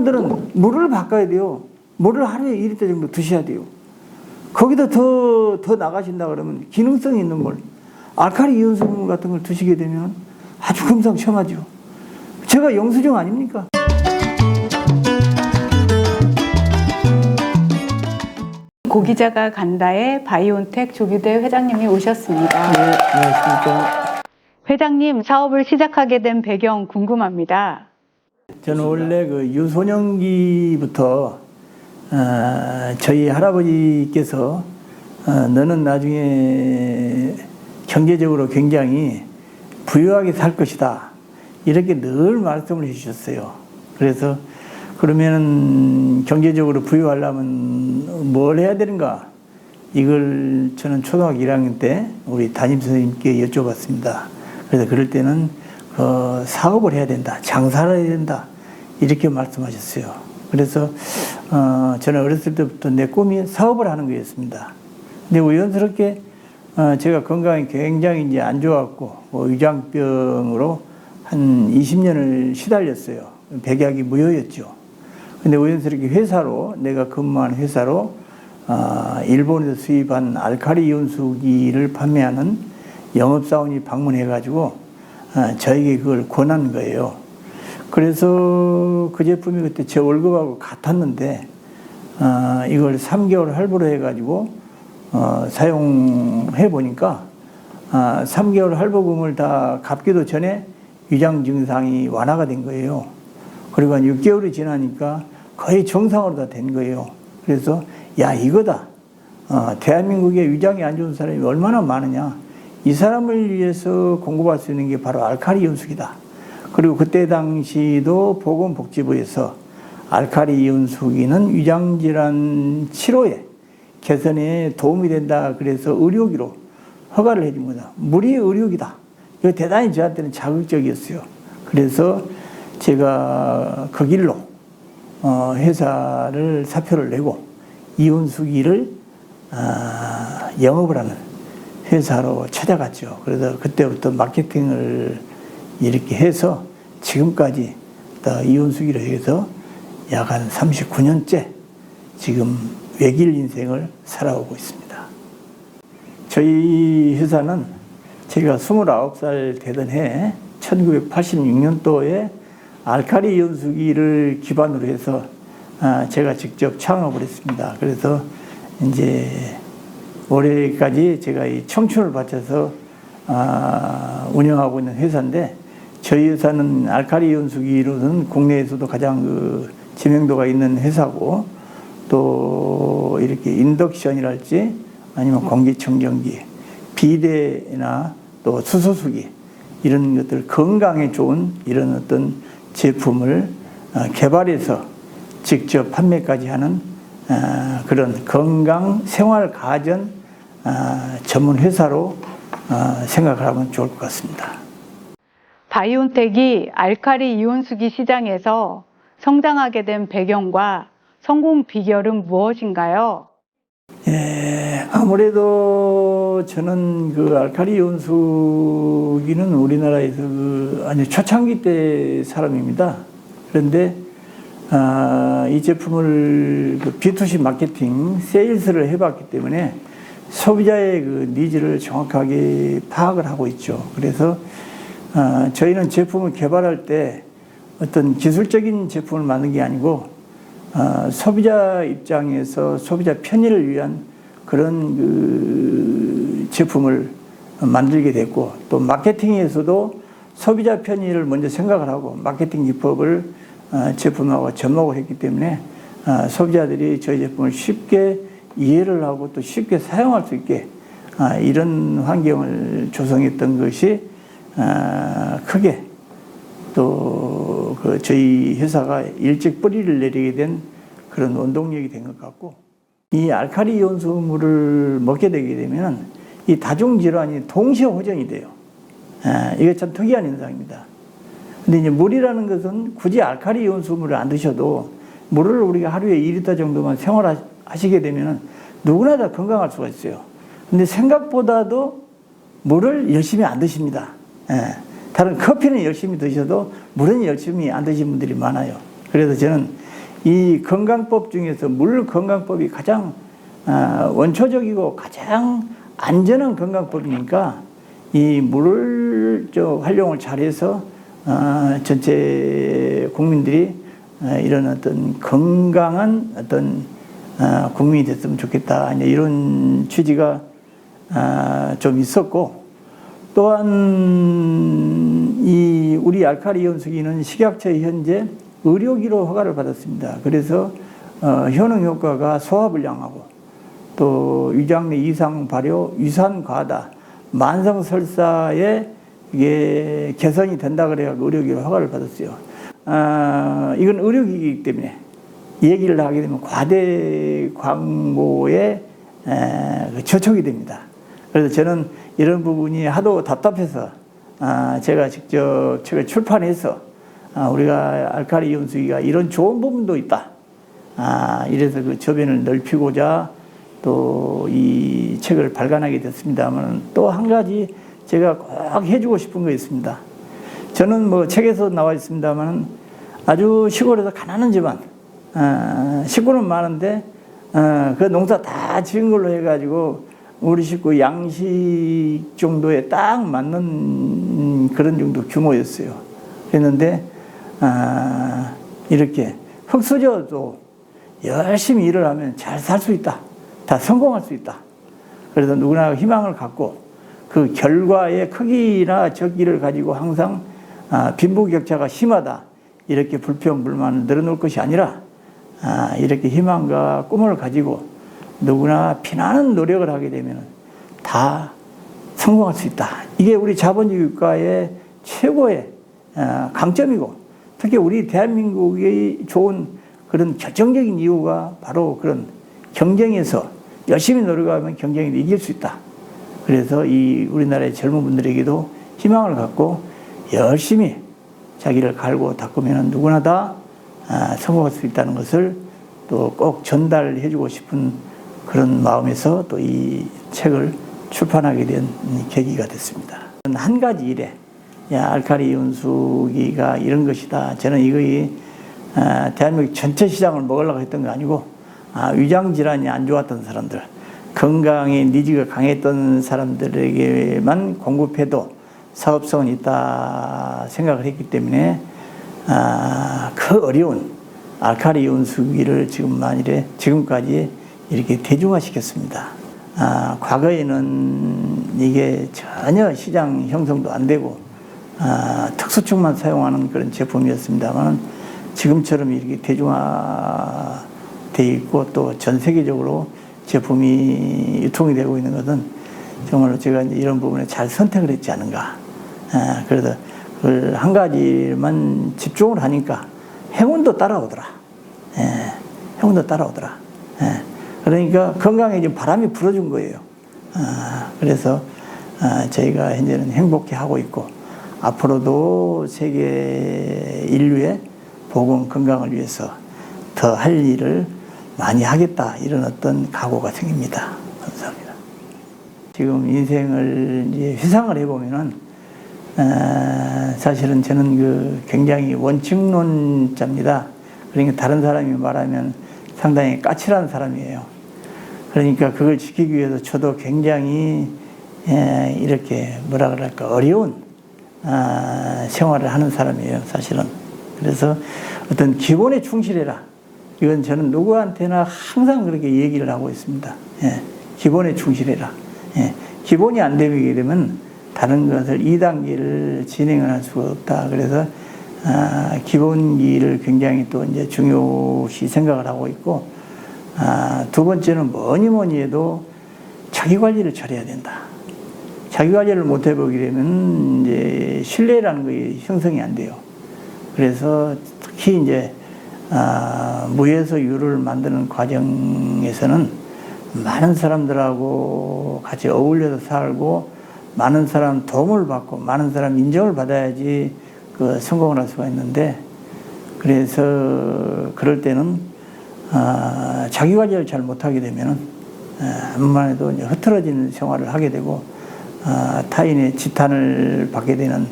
이런 분들은 물을 바꿔야 돼요. 물을 하루에 1리터 정도 드셔야 돼요. 거기다 더, 더 나가신다 그러면 기능성 있는 물, 알칼리 이온수물 같은 걸 드시게 되면 아주 금상첨화죠. 제가 영수증 아닙니까? 고기자가 간다의 바이온텍 조규대 회장님이 오셨습니다. 네, 안녕하십니까. 회장님 사업을 시작하게 된 배경 궁금합니다. 저는 원래 그 유소년기부터 어, 저희 할아버지께서 어, 너는 나중에 경제적으로 굉장히 부유하게 살 것이다 이렇게 늘 말씀을 해주셨어요. 그래서 그러면은 경제적으로 부유하려면 뭘 해야 되는가? 이걸 저는 초등학교 1학년 때 우리 담임 선생님께 여쭤봤습니다. 그래서 그럴 때는 어, 사업을 해야 된다, 장사를 해야 된다 이렇게 말씀하셨어요. 그래서 어, 저는 어렸을 때부터 내 꿈이 사업을 하는 거였습니다. 근데 우연스럽게 어, 제가 건강이 굉장히 이제 안 좋았고 뭐 위장병으로 한 20년을 시달렸어요. 백약이 무효였죠. 근데 우연스럽게 회사로 내가 근무한 회사로 아, 일본에서 수입한 알칼리 이온수기를 판매하는 영업사원이 방문해가지고 아, 저에게 그걸 권한 거예요. 그래서 그 제품이 그때 제 월급하고 같았는데 아, 이걸 3개월 할부로 해가지고 어, 사용해 보니까 아, 3개월 할부금을 다 갚기도 전에 위장 증상이 완화가 된 거예요. 그리고 한 6개월이 지나니까 거의 정상으로 다 된 거예요. 그래서 야 이거다. 어, 대한민국에 위장이 안 좋은 사람이 얼마나 많으냐. 이 사람을 위해서 공급할 수 있는 게 바로 알칼리 연숙이다. 그리고 그때 당시도 보건복지부에서 알칼리 이온수기는 위장질환 치료에 개선에 도움이 된다. 그래서 의료기로 허가를 해준 거다. 물이 의료기다. 이거 대단히 저한테는 자극적이었어요. 그래서 제가 그 길로 어, 회사를 사표를 내고 이온수기를 아, 영업을 하는 회사로 찾아갔죠. 그래서 그때부터 마케팅을 이렇게 해서 지금까지 또 이온수기로 해서 약 한 39년째 지금 외길 인생을 살아오고 있습니다. 저희 회사는 제가 29살 되던 해 1986년도에 알칼리 이온수기를 기반으로 해서 아, 제가 직접 창업을 했습니다. 그래서 이제 올해까지 제가 이 청춘을 바쳐서 아, 운영하고 있는 회사인데 저희 회사는 알칼리 이온수기로는 국내에서도 가장 그知名도가 있는 회사고 또 이렇게 인덕션이랄지 아니면 공기청정기, 비대나 또 수소수기 이런 것들 건강에 좋은 이런 어떤 제품을 어, 개발해서 직접 판매까지 하는 어, 그런 건강 생활 가전 어, 전문 회사로 생각을 하면 좋을 것 같습니다. 바이온텍이 알칼리 이온수기 시장에서 성장하게 된 배경과 성공 비결은 무엇인가요? 예, 아무래도 저는 그 알칼리 연수기는 우리나라에서 그 아니 초창기 때 사람입니다. 그런데 아, 이 제품을 그 B2C 마케팅, 세일스를 해봤기 때문에 소비자의 그 니즈를 정확하게 파악을 하고 있죠. 그래서 아, 저희는 제품을 개발할 때 어떤 기술적인 제품을 만든 게 아니고 어, 소비자 입장에서 소비자 편의를 위한 그런 그 제품을 만들게 됐고 또 마케팅에서도 소비자 편의를 먼저 생각을 하고 마케팅 기법을 어, 제품하고 접목을 했기 때문에 어, 소비자들이 저희 제품을 쉽게 이해를 하고 또 쉽게 사용할 수 있게 아, 이런 환경을 조성했던 것이 아, 크게 또 그 저희 회사가 일찍 뿌리를 내리게 된 그런 원동력이 된 것 같고 이 알칼리 이온수물을 먹게 되게 되면 이 다중 질환이 동시에 호전이 돼요. 아, 이게 참 특이한 현상입니다. 근데 이제 물이라는 것은 굳이 알칼리 이온수물을 안 드셔도 물을 우리가 하루에 2리터 정도만 생활하시게 되면 누구나 다 건강할 수가 있어요. 근데 생각보다도 물을 열심히 안 드십니다. 예. 다른 커피는 열심히 드셔도 물은 열심히 안 드시는 분들이 많아요. 그래서 저는 이 건강법 중에서 물 건강법이 가장 아, 원초적이고 가장 안전한 건강법이니까 이 물을 저 활용을 잘해서 아, 전체 국민들이 아, 이런 어떤 건강한 어떤 아, 국민이 됐으면 좋겠다 이런 취지가 아, 좀 있었고 또한 이 우리 알카리 연수기는 식약처에 현재 의료기로 허가를 받았습니다. 그래서 어, 효능 효과가 소화불량하고 또 위장 내 이상 발효, 위산 과다, 만성 설사에 이게 개선이 된다 그래야 의료기로 허가를 받았어요. 아, 이건 의료기이기 때문에 얘기를 하게 되면 과대 광고에 에, 그 저촉이 됩니다. 그래서 저는 이런 부분이 하도 답답해서 아, 제가 직접 책을 출판해서 아, 우리가 알카리 연수기가 이런 좋은 부분도 있다. 아, 이래서 그 저변을 넓히고자 또 이 책을 발간하게 됐습니다만 또 한 가지 제가 꼭 해주고 싶은 거 있습니다. 저는 뭐 책에서 나와 있습니다만 아주 시골에서 가난한 집안, 아, 식구는 많은데 아, 그 농사 다 지은 걸로 해가지고 우리 식구 양식 정도에 딱 맞는 그런 정도 규모였어요. 그랬는데 아, 이렇게 흙수저도 열심히 일을 하면 잘 살 수 있다. 다 성공할 수 있다. 그래서 누구나 희망을 갖고 그 결과의 크기나 적기를 가지고 항상 아, 빈부격차가 심하다. 이렇게 불평, 불만을 늘어놓을 것이 아니라 아, 이렇게 희망과 꿈을 가지고 누구나 피나는 노력을 하게 되면 다 성공할 수 있다. 이게 우리 자본주의 국가의 최고의 아, 강점이고 특히 우리 대한민국의 좋은 그런 결정적인 이유가 바로 그런 경쟁에서 열심히 노력하면 경쟁에 이길 수 있다. 그래서 이 우리나라의 젊은 분들에게도 희망을 갖고 열심히 자기를 갈고 닦으면 누구나 다 아, 성공할 수 있다는 것을 또 꼭 전달해 주고 싶은 그런 마음에서 또 이 책을 출판하게 된 계기가 됐습니다. 한 가지 일에 야, 알카리 연수기가 이런 것이다. 저는 이거이 아, 대한민국 전체 시장을 먹으려고 했던 거 아니고 아, 위장 질환이 안 좋았던 사람들, 건강에 니즈가 강했던 사람들에게만 공급해도 사업성은 있다 생각을 했기 때문에 아, 그 어려운 알카리 연수기를 지금 만일에 지금까지 이렇게 대중화시켰습니다. 아, 과거에는 이게 전혀 시장 형성도 안 되고 아, 특수축만 사용하는 그런 제품이었습니다만 지금처럼 이렇게 대중화돼 있고 또 전 세계적으로 제품이 유통이 되고 있는 것은 정말로 제가 이런 부분에 잘 선택을 했지 않은가. 아, 그래서 그걸 한 가지만 집중을 하니까 행운도 따라오더라. 예, 행운도 따라오더라. 예, 그러니까 건강에 지금 바람이 불어준 거예요. 아, 그래서 아, 저희가 현재는 행복해 하고 있고 앞으로도 세계 인류의 보건 건강을 위해서 더 할 일을 많이 하겠다 이런 어떤 각오가 생깁니다. 감사합니다. 지금 인생을 이제 회상을 해보면은 어, 사실은 저는 그 굉장히 원칙론자입니다. 그러니까 다른 사람이 말하면 상당히 까칠한 사람이에요. 그러니까 그걸 지키기 위해서 저도 굉장히 에, 이렇게 뭐라 그럴까 어려운 아, 생활을 하는 사람이에요. 사실은. 그래서 어떤 기본에 충실해라. 이건 저는 누구한테나 항상 그렇게 얘기를 하고 있습니다. 예, 기본에 충실해라. 예, 기본이 안 되게 되면 다른 것을 2단계를 진행을 할 수가 없다. 그래서 아, 기본기를 굉장히 또 이제 중요시 생각을 하고 있고 아, 두 번째는 뭐니 뭐니 해도 자기 관리를 잘해야 된다. 자기 관리를 못 해보게 되면 이제 신뢰라는 게 형성이 안 돼요. 그래서 특히 이제 아, 무에서 유를 만드는 과정에서는 많은 사람들하고 같이 어울려서 살고 많은 사람 도움을 받고 많은 사람 인정을 받아야지 그 성공을 할 수가 있는데 그래서 그럴 때는 아, 자기 관리를 잘 못하게 되면은 아, 암만 해도 이제 흐트러지는 생활을 하게 되고 아, 타인의 지탄을 받게 되는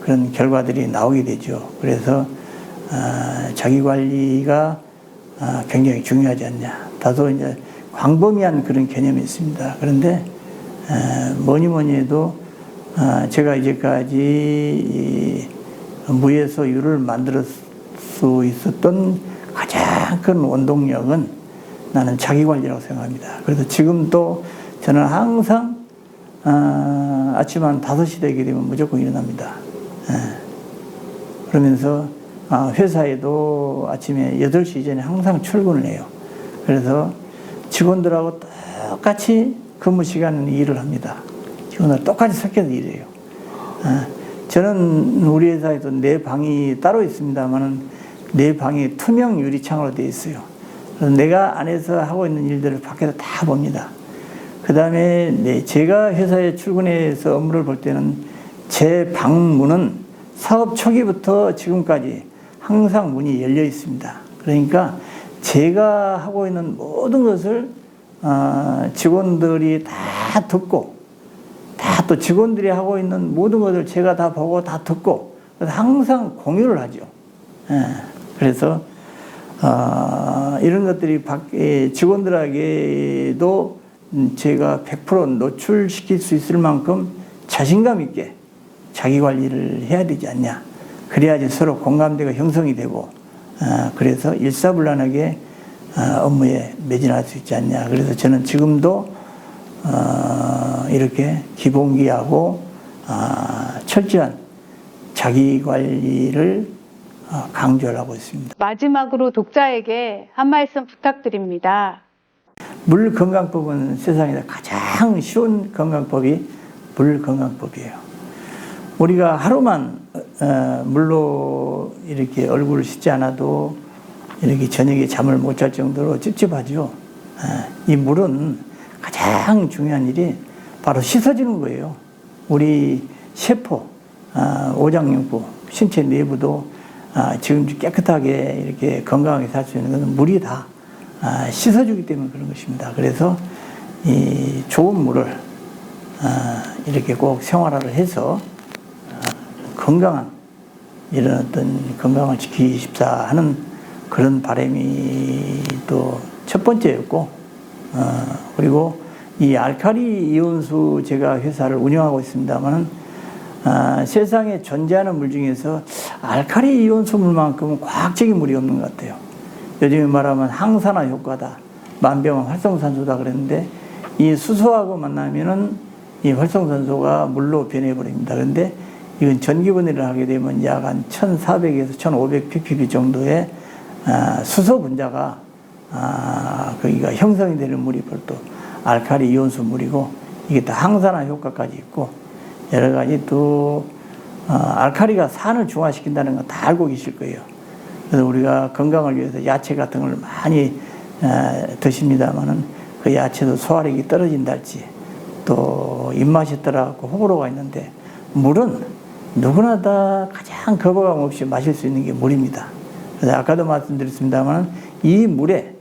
그런 결과들이 나오게 되죠. 그래서 아, 자기 관리가 아, 굉장히 중요하지 않냐. 다소 이제 광범위한 그런 개념이 있습니다. 그런데 에, 뭐니 뭐니 해도 아, 제가 이제까지 이 무에서 유를 만들 수 있었던 가장 큰 원동력은 나는 자기 관리라고 생각합니다. 그래서 지금도 저는 항상 아, 아침 한 5시 되게 되면 무조건 일어납니다. 예. 그러면서 아, 회사에도 아침에 8시 이전에 항상 출근을 해요. 그래서 직원들하고 똑같이 근무 시간 일을 합니다. 직원들 똑같이 섞여서 일해요. 아, 저는 우리 회사에도 내 방이 따로 있습니다만은 내 방이 투명 유리창으로 되어 있어요. 그래서 내가 안에서 하고 있는 일들을 밖에서 다 봅니다. 그 다음에 네, 제가 회사에 출근해서 업무를 볼 때는 제 방문은 사업 초기부터 지금까지 항상 문이 열려 있습니다. 그러니까 제가 하고 있는 모든 것을 어, 직원들이 다 듣고 다 또 직원들이 하고 있는 모든 것을 제가 다 보고 다 듣고 항상 공유를 하죠. 예, 그래서 어, 이런 것들이 밖에 직원들에게도 음, 제가 100% 노출시킬 수 있을 만큼 자신감 있게 자기 관리를 해야 되지 않냐. 그래야지 서로 공감대가 형성이 되고, 어, 그래서 일사불란하게 어, 업무에 매진할 수 있지 않냐. 그래서 저는 지금도 어, 이렇게 기본기하고 어, 철저한 자기 관리를 어, 강조를 하고 있습니다. 마지막으로 독자에게 한 말씀 부탁드립니다. 물 건강법은 세상에서 가장 쉬운 건강법이 물 건강법이에요. 우리가 하루만 어, 물로 이렇게 얼굴을 씻지 않아도 이렇게 저녁에 잠을 못 잘 정도로 찝찝하죠. 어, 이 물은 가장 중요한 일이 바로 씻어주는 거예요. 우리 세포, 아, 오장육부, 신체 내부도 아, 지금 깨끗하게 이렇게 건강하게 살 수 있는 것은 물이 다 아, 씻어주기 때문에 그런 것입니다. 그래서 이 좋은 물을 아, 이렇게 꼭 생활화를 해서 아, 건강한 이런 어떤 건강을 지키기 싶다 하는 그런 바람이 또 첫 번째였고 어, 그리고 이 알카리 이온수 제가 회사를 운영하고 있습니다만은 아, 세상에 존재하는 물 중에서 알카리 이온수 물만큼은 과학적인 물이 없는 것 같아요. 요즘에 말하면 항산화 효과다. 만병은 활성산소다 그랬는데 이 수소하고 만나면은 이 활성산소가 물로 변해버립니다. 그런데 이건 전기분해를 하게 되면 약 한 1400에서 1500 ppb 정도의 아, 수소 분자가 아, 거기가 형성이 되는 물이 별도 알카리 이온수 물이고 이게 다 항산화 효과까지 있고 여러 가지 또 어, 알카리가 산을 중화시킨다는 건 다 알고 계실 거예요. 그래서 우리가 건강을 위해서 야채 같은 걸 많이 에, 드십니다만은 그 야채도 소화력이 떨어진달지 또 입맛이 떨어갖고 호불호가 있는데 물은 누구나 다 가장 거부감 없이 마실 수 있는 게 물입니다. 그래서 아까도 말씀드렸습니다만 이 물에 아,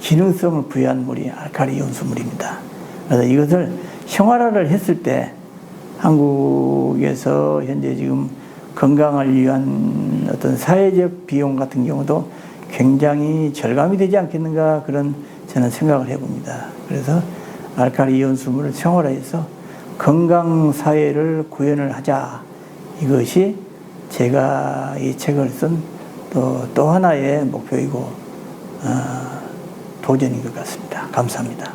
기능성을 부여한 물이 알카리 이온수물입니다. 그래서 이것을 생활화를 했을 때 한국에서 현재 지금 건강을 위한 어떤 사회적 비용 같은 경우도 굉장히 절감이 되지 않겠는가 그런 저는 생각을 해봅니다. 그래서 알카리 이온수물을 생활화해서 건강 사회를 구현을 하자 이것이 제가 이 책을 쓴 또 또 하나의 목표이고 어, 도전인 것 같습니다. 감사합니다.